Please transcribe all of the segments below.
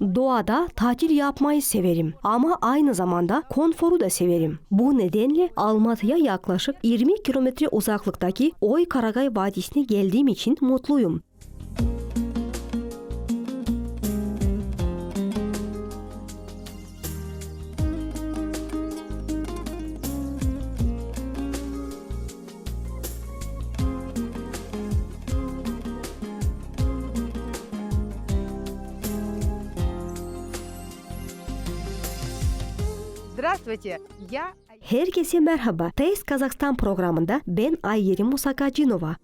Doğada tatil yapmayı severim ama aynı zamanda konforu da severim. Bu nedenle Almatı'ya yaklaşık 20 kilometre uzaklıktaki Oy Karagay Vadisi'ne geldiğim için mutluyum. Здравствуйте, я Herkese merhaba. Taste Kazakistan programında ben Ayyeri Musakacınova.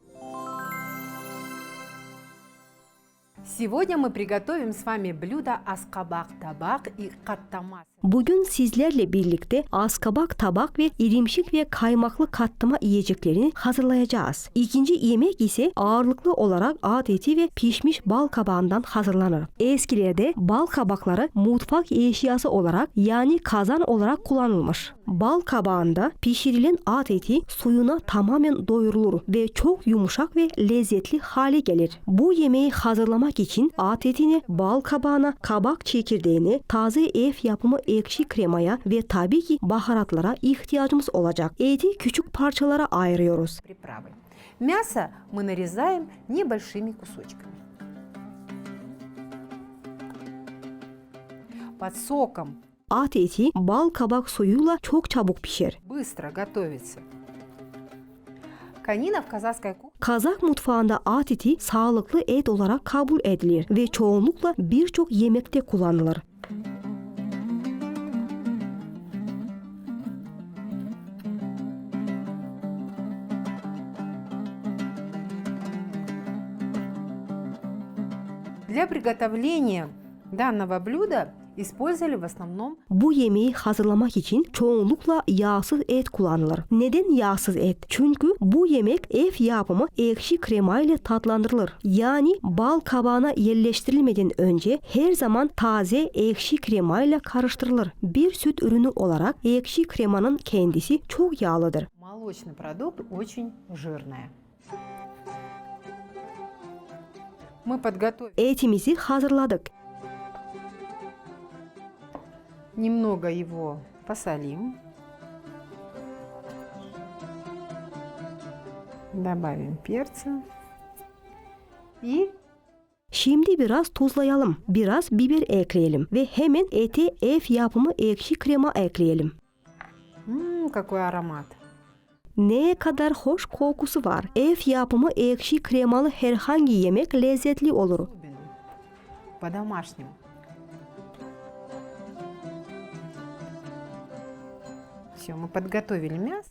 Сегодня мы приготовим с вами блюдо аскабак табак и каттамас. Bugün sizlerle birlikte askabak tabak ve irimşik ve kaymaklı katlama yiyeceklerini hazırlayacağız. İkinci yemek ise ağırlıklı olarak at eti ve pişmiş bal kabağından hazırlanır. Eskilerde bal kabakları mutfak eşyası olarak yani kazan olarak kullanılmış. Bal kabağında pişirilen at eti suyuna tamamen doyurulur ve çok yumuşak ve lezzetli hale gelir. Bu yemeği hazırlamak için at etini bal kabağına, kabak çekirdeğine, taze ev yapımı ekşi kremaya ve tabii ki baharatlara ihtiyacımız olacak. Eti küçük parçalara ayırıyoruz. Приправы. Мясо мы нарезаем небольшими кусочками. Под соком At eti bal kabak suyuyla çok çabuk pişer. быстро готовится. Конина в казахской кухне Kazak mutfağında at eti sağlıklı et olarak kabul edilir ve çoğunlukla birçok yemekte kullanılır. Для приготовления данного блюда использовали в основном Bu yemeği hazırlamak için çoğunlukla yağsız et kullanılır. Neden yağsız et? Çünkü bu yemek ev yapımı ekşi krema ile tatlandırılır. Yani bal kabağına yerleştirilmeden önce her zaman taze ekşi krema ile karıştırılır. Bir süt ürünü olarak ekşi kremanın kendisi çok yağlıdır. молочный продукт очень жирное. Etimizi hazırladık. немного его посолим. Добавим перца. И Şimdi biraz tuzlayalım, biraz biber ekleyelim ve hemen ete ev yapımı ekşi krema ekleyelim. м, какой аромат. Neye kadar hoş kokusu var. Ev yapımı ekşi kremalı herhangi yemek lezzetli olur.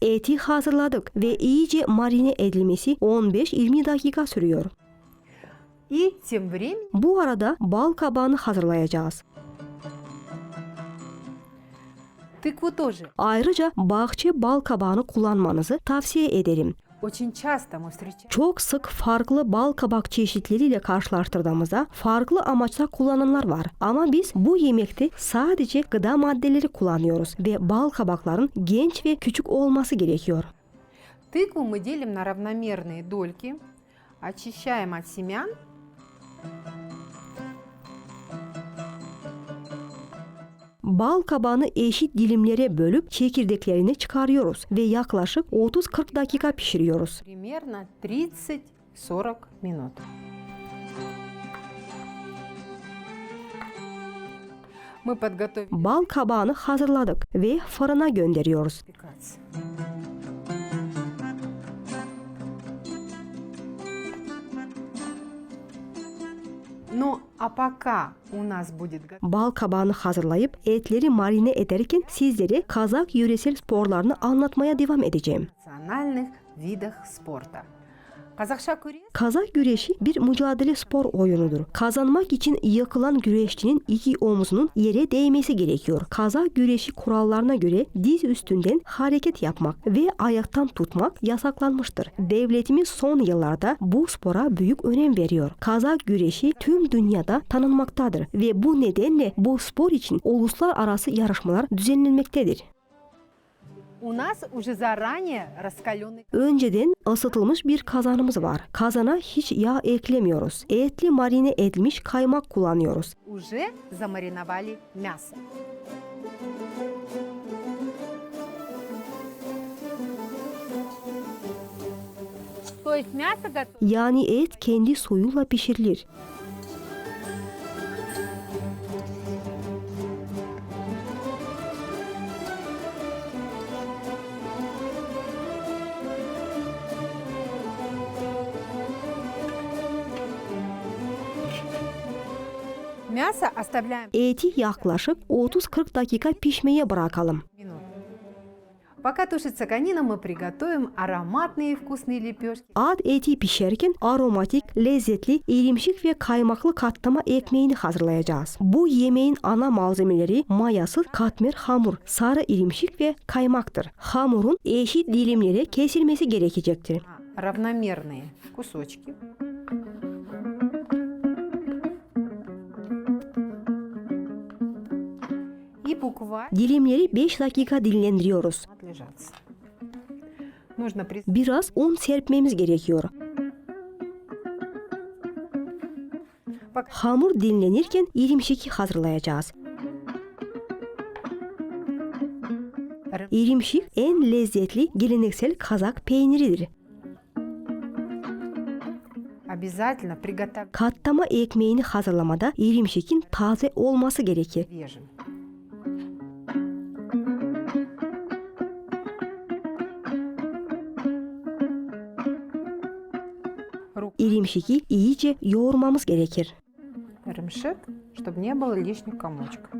Eti hazırladık ve iyice marine edilmesi 15-20 dakika sürüyor. Bu arada bal kabağını hazırlayacağız. тыкву тоже. Ayrıca bahçe bal kabağını kullanmanızı tavsiye ederim. Очень часто мы встречаем Çok sık farklı bal kabak çeşitleriyle karşılaştırdığımızda farklı amaçla kullananlar var. Ama biz bu yemekte sadece gıda maddeleri kullanıyoruz ve bal kabakların genç ve küçük olması gerekiyor. Тыкву мы делим на равномерные дольки, очищаем от семян. Bal kabağını eşit dilimlere bölüp çekirdeklerini çıkarıyoruz ve yaklaşık 30-40 dakika pişiriyoruz. 30-40 minut. Bal kabağını hazırladık ve fırına gönderiyoruz. Ну, а пока у нас будет готово Bal kabağını hazırlayıp etleri marine ederken sizlere Kazak yöresel sporlarını anlatmaya devam edeceğim. национальных видах спорта. Kazak güreşi bir mücadele spor oyunudur. Kazanmak için yakılan güreşçinin iki omuzunun yere değmesi gerekiyor. Kazak güreşi kurallarına göre diz üstünden hareket yapmak ve ayaktan tutmak yasaklanmıştır. Devletimiz son yıllarda bu spora büyük önem veriyor. Kazak güreşi tüm dünyada tanınmaktadır ve bu nedenle bu spor için uluslararası yarışmalar düzenlenmektedir. Önceden ısıtılmış bir kazanımız var. Kazana hiç yağ eklemiyoruz. Etli marine edilmiş kaymak kullanıyoruz. Yani et kendi suyuyla pişirilir. Eti yaklaşık 30-40 dakika pişmeye bırakalım. минут. Пока тушится конина, мы приготовим ароматные и вкусные лепешки. At eti pişerken aromatik, lezzetli, irimşik ve kaymaklı katlama ekmeğini hazırlayacağız. Bu yemeğin ana malzemeleri mayası, katmer hamur, sarı irimşik ve kaymaktır. Hamurun eşit dilimlere kesilmesi gerekecektir. А, Равномерные кусочки. Dilimleri 5 dakika dinlendiriyoruz. Biraz un serpmemiz gerekiyor. Hamur dinlenirken irimşiki hazırlayacağız. İrimşik en lezzetli geleneksel Kazak peyniridir. Katlama ekmeğini hazırlamada irimşikin taze olması gerekir. свежим. Рук İrimşiki iyice yoğurmamız gerekir. ремшик, чтобы не было лишних комочков.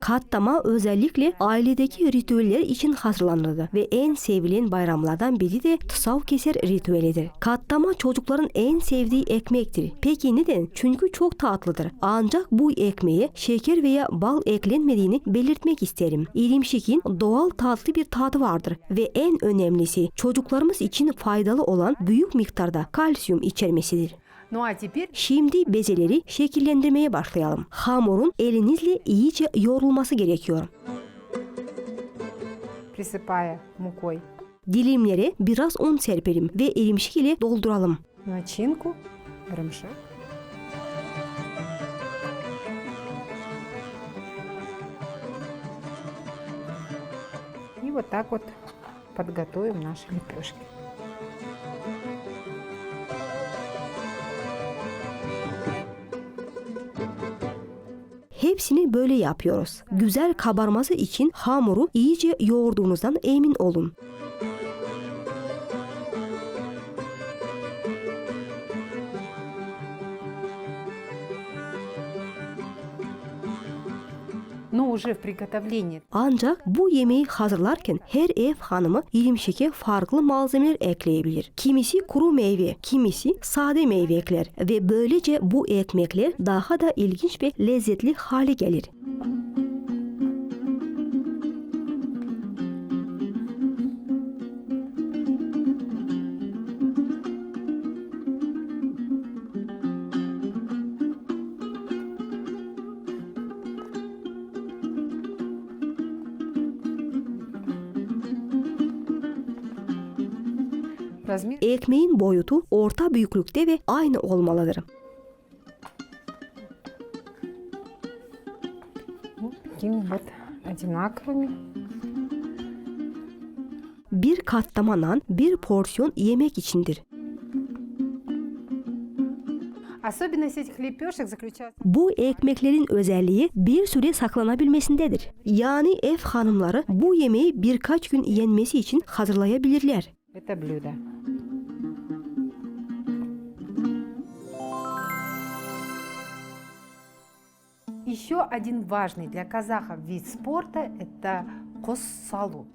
Katlama özellikle ailedeki ritüeller için hazırlanırdı ve en sevilen bayramlardan biri de tsav keser ritüelidir. Katlama çocukların en sevdiği ekmektir. Peki neden? Çünkü çok tatlıdır. Ancak bu ekmeğe şeker veya bal eklenmediğini belirtmek isterim. İrimşikin doğal tatlı bir tadı vardır ve en önemlisi çocuklarımız için faydalı olan büyük miktarda kalsiyum içermesidir. Ну а теперь Şimdi bezeleri şekillendirmeye başlayalım. Hamurun elinizle iyice yoğrulması gerekiyor. присыпая мукой Dilimlere biraz un serpelim ve erimşik ile dolduralım. начинку, ремшик. И вот так вот подготовим наши лепешки. Hepsini böyle yapıyoruz. Güzel kabarması için hamuru iyice yoğurduğunuzdan emin olun. Ancak bu yemeği hazırlarken her ev hanımı ilmişeke farklı malzemeler ekleyebilir. Kimisi kuru meyve, kimisi sade meyve ekler ve böylece bu ekmekler daha da ilginç ve lezzetli hale gelir. Müzik Ekmeğin boyutu orta büyüklükte ve aynı olmalıdır. Bir katlama nan bir porsiyon yemek içindir. Bu ekmeklerin özelliği bir süre saklanabilmesindedir. Yani ev hanımları bu yemeği birkaç gün yenmesi için hazırlayabilirler. Это блюдо. Еще один важный для казахов вид спорта – это коссалу.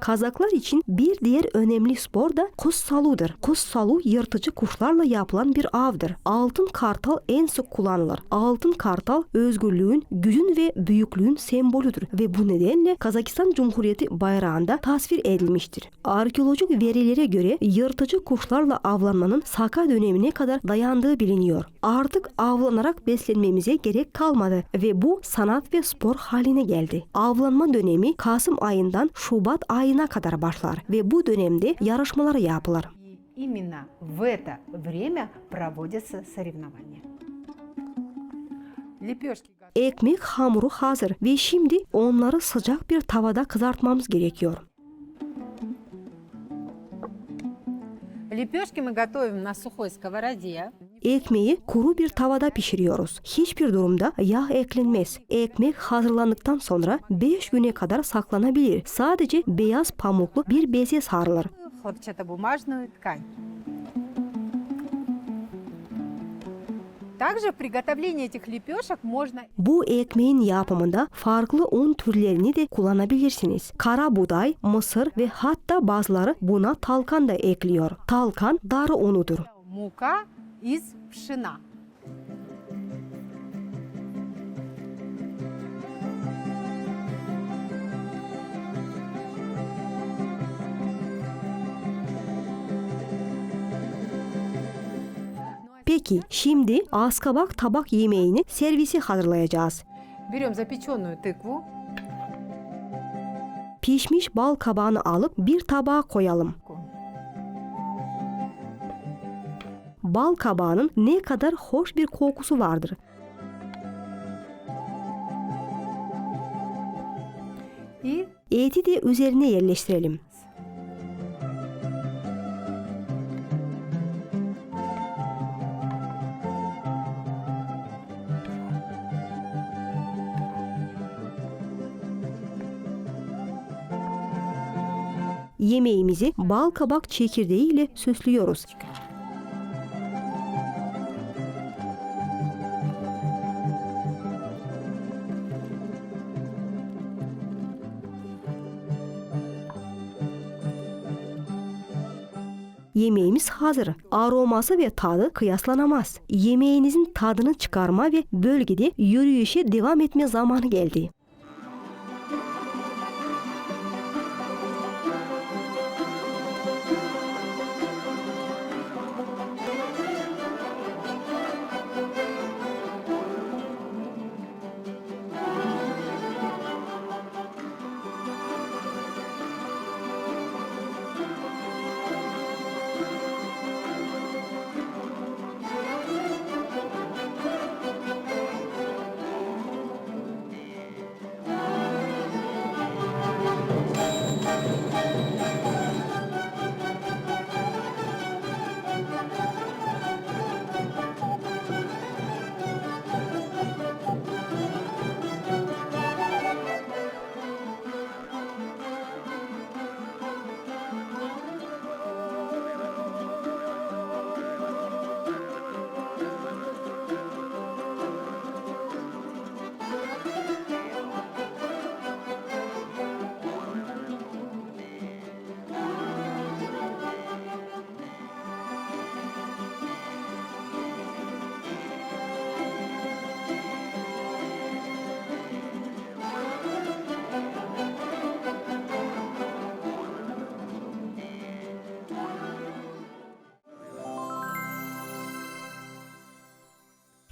Kazaklar için bir diğer önemli spor da kussaludur. Kussalu yırtıcı kuşlarla yapılan bir avdır. Altın kartal en sık kullanılır. Altın kartal özgürlüğün, gücün ve büyüklüğün sembolüdür ve bu nedenle Kazakistan Cumhuriyeti bayrağında tasvir edilmiştir. Arkeolojik verilere göre yırtıcı kuşlarla avlanmanın Saka dönemine kadar dayandığı biliniyor. Artık avlanarak beslenmemize gerek kalmadı ve bu sanat ve spor haline geldi. Avlanma dönemi Kasım ayından Şubat ayına kadar başlar ve bu dönemde yarışmalar yapılır. И именно в это время проводятся соревнования. Лепешки готовы. Ekmek hamuru hazır ve şimdi onları sıcak bir tavada kızartmamız gerekiyor. Лепешки мы готовим на сухой сковороде. Ekmeği kuru bir tavada pişiriyoruz. Hiçbir durumda yağ eklenmez. Ekmek hazırlandıktan sonra 5 güne kadar saklanabilir. Sadece beyaz pamuklu bir beze sarılır. Bu ekmeğin yapımında farklı un türlerini de kullanabilirsiniz. Kara buğday, mısır ve hatta bazıları buna talkan da ekliyor. Talkan darı unudur. Muka из пшена. Peki şimdi askabak tabak yemeğini servisi hazırlayacağız. Берем запеченную тыкву, Pişmiş bal kabağını alıp bir tabağa koyalım. Bal kabağının ne kadar hoş bir kokusu vardır. Eti de üzerine yerleştirelim. Yemeğimizi bal kabak çekirdeği ile süslüyoruz. Yemeğimiz hazır. Aroması ve tadı kıyaslanamaz. Yemeğinizin tadını çıkarma ve bölgede yürüyüşe devam etme zamanı geldi.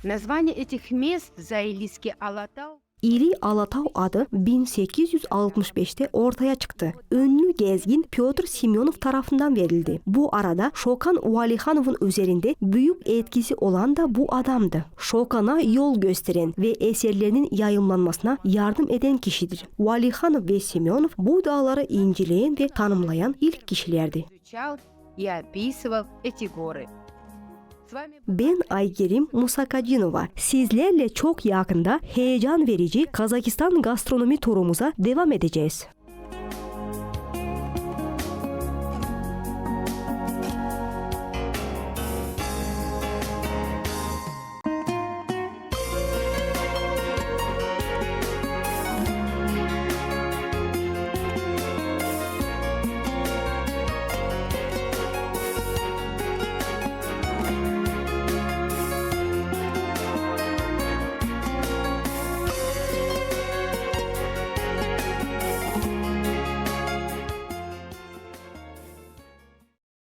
Название этих мест Заилиский Алатау İri Alatau adı 1865'te ortaya çıktı. Ünlü gezgin Pyotr Simyonov tarafından verildi. Bu arada Şokan Valihanov'un üzerinde büyük etkisi olan da bu adamdı. Şokan'a yol gösteren ve eserlerinin yayımlanmasına yardım eden kişidir. Valihanov ve Simyonov bu dağları inceleyen ve tanımlayan ilk kişilerdi. Ben Aygerim Musakadinova. Sizlerle çok yakında heyecan verici Kazakistan gastronomi turumuza devam edeceğiz.